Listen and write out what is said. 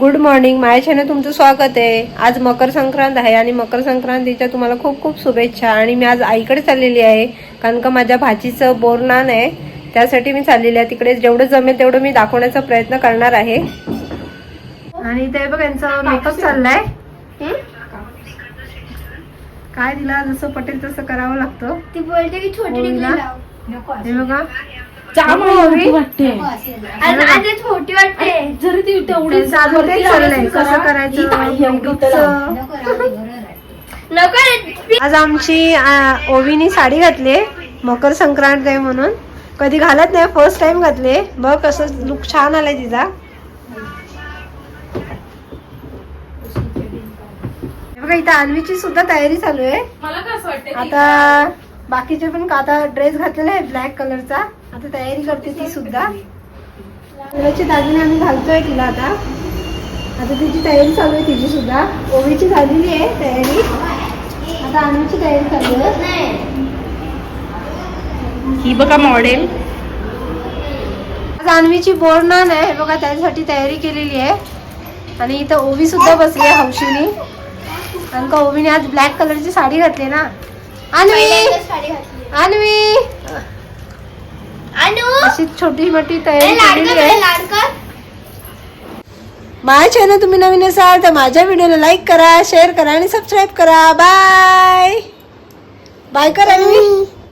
Good morning माझ्या channel तुमचं स्वागत आहे. आज मकर संक्रांत आहे आणि मकर संक्रांतीच्या तुम्हाला खूप खूप शुभेच्छा. आणि मी आज आईकडे चाललेली आहे कारण का माझ्या भाचीचं बोरनान आहे. त्यासाठी मी चाललेली आहे. तिकडे जेवढं जमेल तेवढं मी दाखवण्याचा प्रयत्न करणार आहे. आणि ते बघ यांचा मेकअप चाललाय. काय दिला जसं पटेल तसं करावं लागतं. ती बोलते की छोटी बघा जाम मोठी वाटते आणि आता छोटी वाटते जरी ती तेवढी चाललंय कसं ही करायचं. आज आमची ओवीनी साडी घातली मकर संक्रांत आहे म्हणून. कधी घालत नाही फर्स्ट टाइम घातले बघ कसं लुक छान आलाय तिचा. बघा इथं अन्वीची सुद्धा तयारी चालू आहे. मला काय असं वाटतं आता बाकीचे पण का- आता ड्रेस घातलेला आहे ब्लॅक कलरचा आता तयारी करते ती सुद्धा. कलरचे दागिने आम्ही घालतोय तिला आता. आता तिची तयारी चालू आहे तिची सुद्धा. ओवीची झालेली आहे तयारी. आता अन्वीची तयारी चालू आहे. ही बघा मॉडेल आज अन्वीची बोरनान आहे. हे बघा त्यासाठी तयारी केलेली आहे. आणि इथं ओवी सुद्धा बसली आहे हौशीनी. कारण का ओवीने आज ब्लॅक कलरची साडी घातली ना. अन्वी पहिल्यांदा साडी घातली अन्वी अनु अशी छोटी मोठी ए, तयारी लाडकं केलेली आहे. लाडकं. माझ्या चॅनल तुम्ही नवीन असाल तर माझ्या व्हिडिओला लाईक करा शेअर करा आणि सबस्क्राईब करा. बाय बाय करा अन्वी